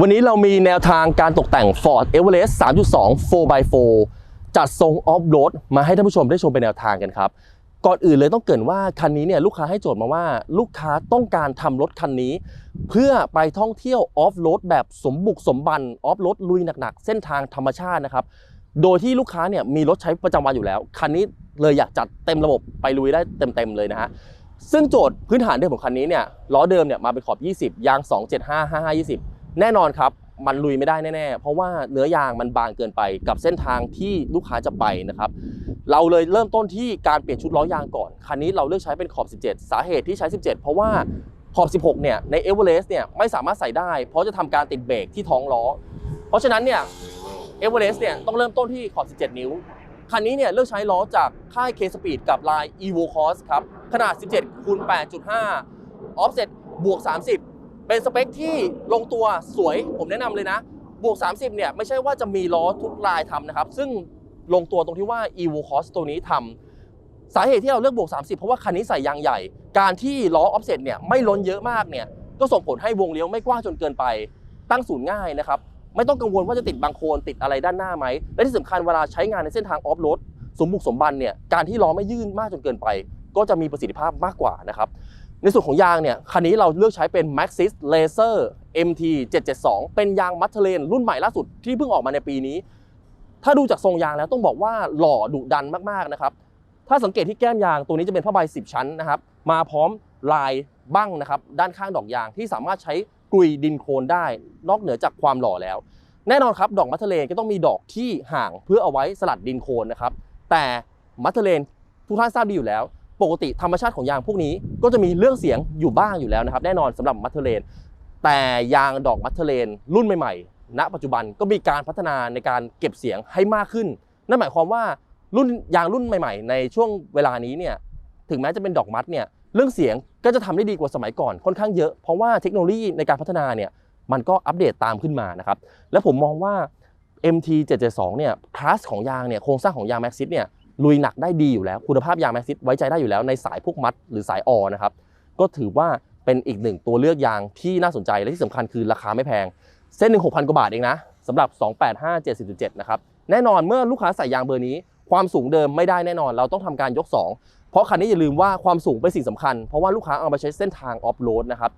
วันนี้เรามีแนวทางการตกแต่ง Ford Everest 3.2 4x4 จัดทรงออฟโรดมาให้ท่านผู้ชมได้ชมเป็นแนวทางกันครับ ก่อนอื่นเลยต้องเกรินว่าคันนี้เนี่ยลูกค้าให้โจทย์มาว่า ลูกค้าต้องการทำรถคันนี้ เพื่อไปท่องเที่ยวออฟโรดแบบสมบุกสมบันออฟโรดลุยหนักๆ เส้นทางธรรมชาตินะครับ โดยที่ลูกค้าเนี่ยมีรถใช้ประจำวันอยู่แล้ว คันนี้เลยอยากจัดเต็มระบบไปลุยได้เต็มๆเลยนะฮะซึ่งโจทย์พื้นฐานเดิมของคันนี้เนี่ยล้อเดิมเนี่ยมาเป็นขอบ 20 ยาง 275 55 20 แน่นอนครับมันลุยไม่ได้แน่ๆ เพราะว่าเนื้อยางมันบางเกินไปกับเส้นทางที่ลูกค้าจะไปนะครับ เราเลยเริ่มต้นที่การเปลี่ยนชุดล้อยางก่อน คันนี้เราเลือกใช้เป็นขอบ 17 สาเหตุที่ใช้ 17 เพราะว่าขอบ 16 เนี่ยในเอเวอเรสต์เนี่ยไม่สามารถใส่ได้ เพราะจะทำการติดเบรกที่ท้องล้อ เพราะฉะนั้นเนี่ยเอเวอเรสต์เนี่ยต้องเริ่มต้นที่ขอบ 17 นิ้ว คันนี้เนี่ยเลือกใช้ล้อจากค่าย K Speed กับลาย Evo Cross ครับขนาด 17คูณ8.5 offset บวก 30 เป็นสเปคที่ลงตัวสวยผมแนะนำเลยนะ บวก 30 เนี่ย ไม่ใช่ว่าจะมีล้อทุกลายทำนะครับ ซึ่งลงตัวตรงที่ว่า Evo Cross ตัวนี้ทำสาเหตุที่เราเลือกบวก 30 เพราะว่าคันนี้ใส่ยางใหญ่ การที่ล้อ offset เนี่ยไม่ล้นเยอะมากเนี่ยก็ส่งผลให้วงเลี้ยวไม่กว้างจนเกินไป ตั้งศูนย์ง่ายนะครับไม่ต้องกังวลว่าจะติดบางโคลนติดอะไรด้านหน้าไหม และที่สำคัญเวลาใช้งานในเส้นทางออฟโรดสมบุกสมบันเนี่ยการที่ล้อไม่ยื่นมากจนเกินไป ก็จะมีประสิทธิภาพมากกว่านะครับ ในส่วนของยางเนี่ยคันนี้เราเลือกใช้เป็น Maxxis Laser MT 772 เป็นยางมัทเทเลนรุ่นใหม่ล่าสุดที่เพิ่งออกมาในปีนี้ ถ้าดูจากทรงยางแล้วต้องบอกว่าหล่อดุดันมากๆนะครับ ถ้าสังเกตที่แก้มยางตัวนี้จะเป็นผ้าใบ 10 ชั้นนะครับ มาพร้อมลายบั้งนะครับ ด้านข้างดอกยางที่สามารถใช้กลุยดินโคลนได้ นอกเหนือจากความหล่อแล้ว แน่นอนครับ ดอกมัทเทเลนก็ต้องมีดอกที่ห่างเพื่อเอาไว้สลัดดินโคลนนะครับ แต่มัทเทเลนทุกท่านทราบดีอยู่แล้ว ปกติธรรมชาติของยางพวกนี้ก็จะมีเรื่องเสียงอยู่บ้างอยู่แล้วนะครับ แน่นอนสำหรับมัทเทเลน แต่ยางดอกมัทเทเลน รุ่นใหม่ๆ ณ ปัจจุบันก็มีการพัฒนาในการเก็บเสียงให้มากขึ้น นั่นหมายความว่ารุ่นยางรุ่นใหม่ ๆ ในช่วงเวลานี้เนี่ยถึงแม้จะเป็นดอกมัดเนี่ยเรื่องเสียงก็จะทำได้ดีกว่าสมัยก่อนค่อนข้างเยอะ เพราะว่าเทคโนโลยีในการพัฒนาเนี่ยมันก็อัปเดตตามขึ้นมานะครับ และผมมองว่า MT 772 เนี่ยคลาสของยางเนี่ยโครงสร้างของยาง Maxxis เนี่ย ลุยหนักได้ดีอยู่แล้ว คุณภาพยาง Maxxis ไว้ใจได้อยู่แล้วในสายพวกมัดหรือสายออนะครับก็ถือว่าเป็นอีกหนึ่งตัวเลือกยางที่น่าสนใจและที่สำคัญคือราคาไม่แพง เส้นหนึ่ง6,000กว่าบาทเองนะสำหรับ 285 70.7นะครับแน่นอนเมื่อลูกค้าใส่ยางเบอร์นี้ ความสูงเดิมไม่ได้แน่นอน เราต้องทำการยก 2 เพราะคันนี้อย่าลืมว่าความสูงเป็นสิ่งสำคัญ เพราะว่าลูกค้าเอามาใช้เส้นทางออฟโรดนะครับ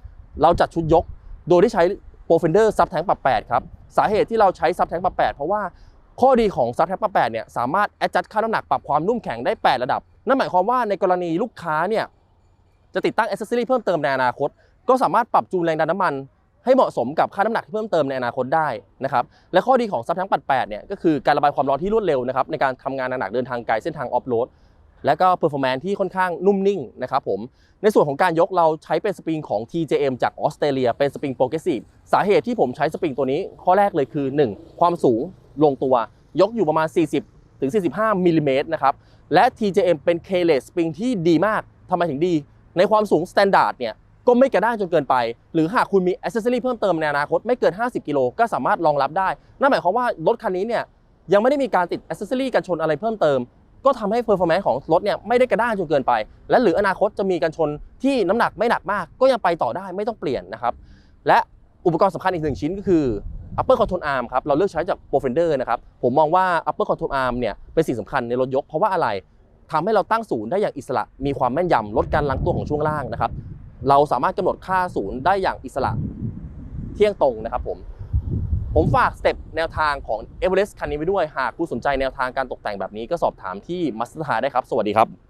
เราจัดชุดยกโดยที่ใช้โปรเฟนเดอร์ซับแทงปรับ8ครับสาเหตุที่เราใช้ซับแทงปรับ8เพราะว่า ข้อดีของซับแทปรับ8เนี่ยสามารถแอดจัดค่าน้ำหนักปรับความนุ่มแข็งได้ 8 ระดับ นั่นหมายความว่าในกรณีลูกค้าเนี่ยจะติดตั้งอ c เซสซอรี่เพิ่มเติมในอนาคต ก็สามารถปรับจูนแรงดันน้ำมัน ให้เหมาะสมกับค่าน้ำหนักที่เพิ่มเติมในอนาคตได้นะครับและข้อดีของซับแทงปัด8เนี่ยก็คือการระบายความร้อนที่รวดเร็วนะครับในการทำงานหนักเดินทางไกลเส้นทางออฟโรดและก็เพอร์ฟอร์แมนที่ค่อนข้างนุ่มนิ่งนะครับผม ในส่วนของการยกเราใช้เป็นสปริงของ TJM จากออสเตรเลียเป็นสปริงโปรเกรสซีฟสาเหตุที่ผมใช้สปริงตัวนี้ข้อแรกเลยคือ 1 ความสูง ลงตัว ยกอยู่ประมาณ 40ถึง45มิลลิเมตรนะครับ และ TJM เป็น k l e s สปริงที่ดีมากทำไมถึงดี ในความสูง s t ต n d า r d เนี่ยก็ไม่กระด้างจนเกินไป หรือหากคุณมีอ c เซสซอรีเพิ่มเติมในอนาคตไม่เกิน 50 กิโลก็สามารถรองรับได้ นั่นหมายความว่ารถคันนี้เนี่ยยังไม่ได้มีการติดอ c เซสซอรีกันชนอะไรเพิ่มเติม ก็ทำให้เพอร์ฟอร์แมนซ์ของรถเนี่ยไม่ได้กระด้างจนเกินไป และหรืออนาคตจะมีกันชนที่น้ำหนักไม่หนักมาก ก็ยังไปต่อได้ไม่ต้องเปลี่ยนนะครับและอุปกรณ์สำคัญอีกหนึ่งชิ้นก็คือ upper control arm ครับเราเลือกใช้จาก Profender นะครับผมมองว่า upper control arm เนี่ยเป็นสิ่งสำคัญในรถยก เพราะว่าอะไรทำให้เราตั้งศูนย์ได้อย่างอิสระ มีความแม่นยำลดการลังตัวของช่วงล่างนะครับเราสามารถกำหนดค่าศูนย์ได้อย่างอิสระเที่ยงตรงนะครับผมผมฝากสเต็ปแนวทางของ Everest คันนี้ไว้ด้วย หากคุณสนใจแนวทางการตกแต่งแบบนี้ก็สอบถามที่มัสเตอร์ได้ครับ สวัสดีครับ